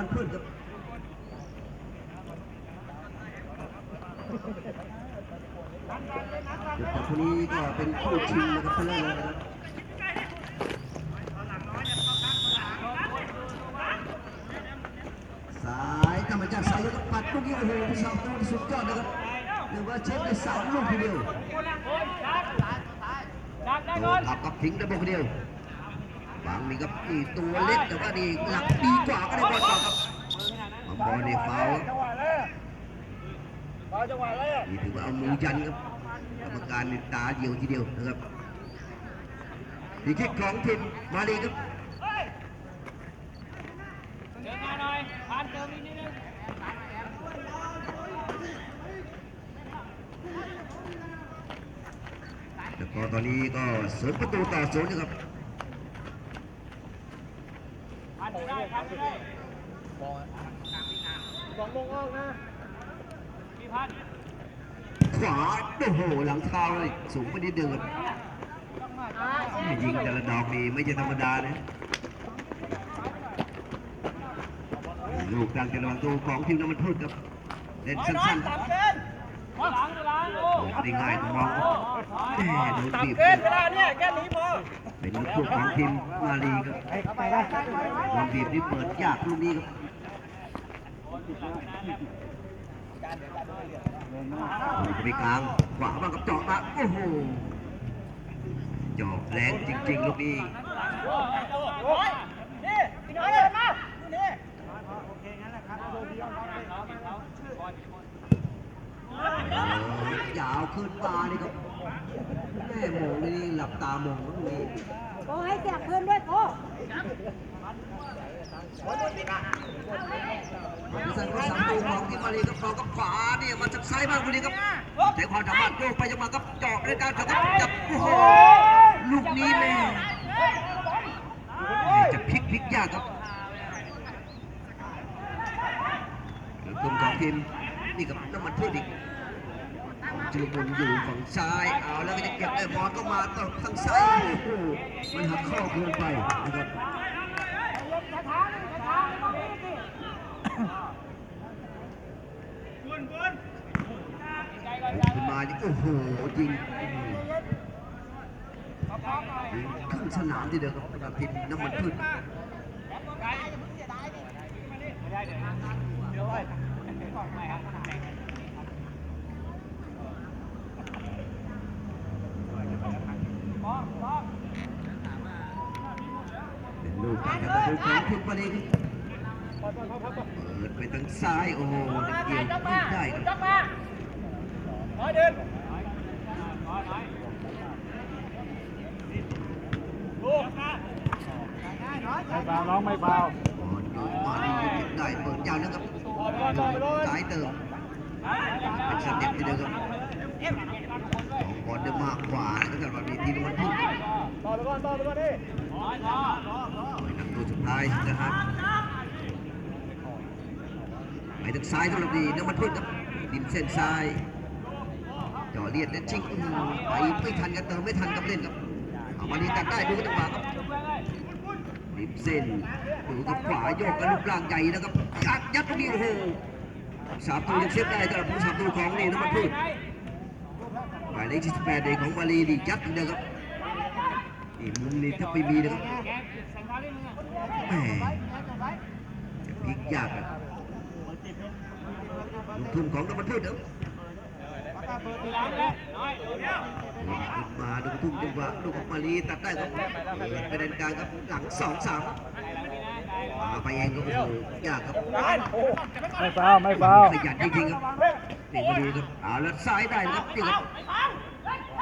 มันพืชครับแต่คนนี้ก็เป็นคู่ชิงนะครับเพื่อนเลยนะครับสายธรรมชาติสายยกปัดลูกนี้โอ้โหผู้สาวตัวสุดยอดนะครับเรียกว่าเช็คได้สามลูกทีเดียวดักได้โดก่อนนอับกับทิ้งได้บอกเดียว บางมีครับนี่ตัวเล็กแต่ว่านี่หลักดีกว่าก็ได้บอลกว่าครับบอลนี่ฟาวล์จังหวะเลยบอลจังหวะเลยนี่ถือว่าเอามือยันครับกรรมการนี่ตาเดียวทีเดียวนะครับนี่คิกของทีมมาเลยครับเดินมาหน่อยผ่านเติมนิดนึงแล้วก็ตอนนี้ก็เสริมประตูต่อศูนย์นะครับ ผ่า นไม่ได้ผ่านไม่ได้สองมงออกนะพี่พันขวาโอ้โหหลังเท้าเลยสูงไปนิดเดียวครับยิงแต่ละดอกนี่ไม่ใช่ธรรมดานะลูกกลางจังหวะตัวของทีมน้ำมันพืชครับเล่นสั้นๆต่ำเกินหลังหลังโอ้โอ้ได้ง่ายมองแหมโดนบีบต่ำเกินเวลาเนี่ยแค่นี้พ อเป็นลูกของทีมมาลีครับโดนบีบนี่เปิดยากลูกนี้ครับจะไปกลางขวาบ้างกับเจาะมาโอ้โหเจาะแรงจริงๆลูกนี้ยนี่พี่น้อยเดินมานี่เออยาวขึ้นมาเลยครับแม่มองนี่หลับตามองลูกนี้ โอ้ให้แจกเพื่อนด้วยโอ้พิสันก็สามตัวของทีมมาลีกับเรากับขวาเนี่ยมาจากซ้ายบ้างคนนี้ครับใช้ความสามารถโยกไปยังมากับเจาะด้วยการครับจับโอ้โหลูกนี้แม่จะพลิกพลิกยากครับกลุ่มของทีมนี่กับน้ำมันพืชอีก จุลมุนอยู่ฝั่งซ้ายเอาแล้วก็จะเก็บได้บอลก็มาต่อทางซ้ายโอ้โหมันหักข้อเกินไปนะครับมาโอ้โหยิงยิงครึ่งสนามที่เดียวครับกับทีมน้ำมันพืชเดี๋ยวไว้ก่อนใหม่ครับเป็นลูก การกระตุ้นมาเลยเปิดไปทางซ้ายโอ้โหเกี่ยวไม่ได้ครับจับมาน้อยเดินไม่เบาน้องไม่เบาบอลอยู่มาดีเก็บได้เปิดยาวนะครับบอลบอลบอลบอลซ้ายเติมเป็นสเต็ปทีเดียวครับของบอลเดินมากขวานะครับสำหรับทีมวันพืชต่อไปก่อนต่อไปก่อนดิ นะครับไปทางซ้ายสำหรับทีน้ำมันพืชครับดินเส้นซ้ายจ่อเลียดเล่นชิงไปไม่ทันกันเติมไม่ทันกับเล่นครับเอามาดีตัดได้ดูจังหวะครับริมเส้นดูกับขวาโยกกันรูปร่างใหญ่นะครับยัดยัดตรงนี้โอ้โหสามตัวยังเซฟได้สำหรับผู้สามตัวของนี่น้ำมันพืชหมายเลขที่สิบแปดเด็กของมาลีนี่ยัดอีกนะครับนี่มุมนี้ถ้าไม่มีนะครับ แหมจะพลิกยากอะลูกทุ่มของน้ำมันพืชเด้อขึ้นมาดูทุ่มจังหวะลูกของมาลีตัดได้ครับเปิดไปด้านกลางครับหลังสองสามมาไปเองก็โอ้โหยากครับไม่เบาไม่เบาขยันจริงๆครับนี่มาดูครับเอาแล้วซ้ายได้นะครับนี่ครับแ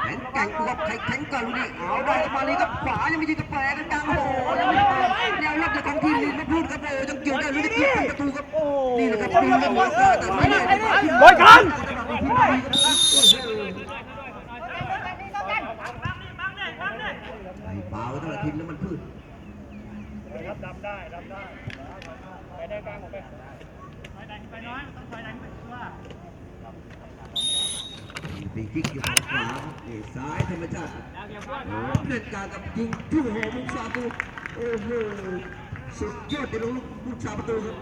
ข็งแกร่งตัวแข็งแข็งก่อนลูนี่เอาได้ครับมาลีครับขวายังไม่ยิงกระแปกันกลางโอ้โหยังไม่ไปแนวรับจากของทีมนี่มาพูดครับโอ้ยังเกี่ยวได้ลูกนี่เกี่ยวประตูครับนี่แหละครับดูกันหมดแต่ไม่ได้ครับอลกันไอ้เบาเท่าไหร่ทีมแล้วมันพืชรับดับได้รับได้ไปได้กลางผมไปไปน้อยต้องไปดันไปตัว ปีกิ๊กอยู่ขวานี่ซ้ายธรรมชาติโอ้เล่นการกับยิงทุ่งโหมุกซาตูโอ้โหสุดยอดในลูกมุกซาประตูครับ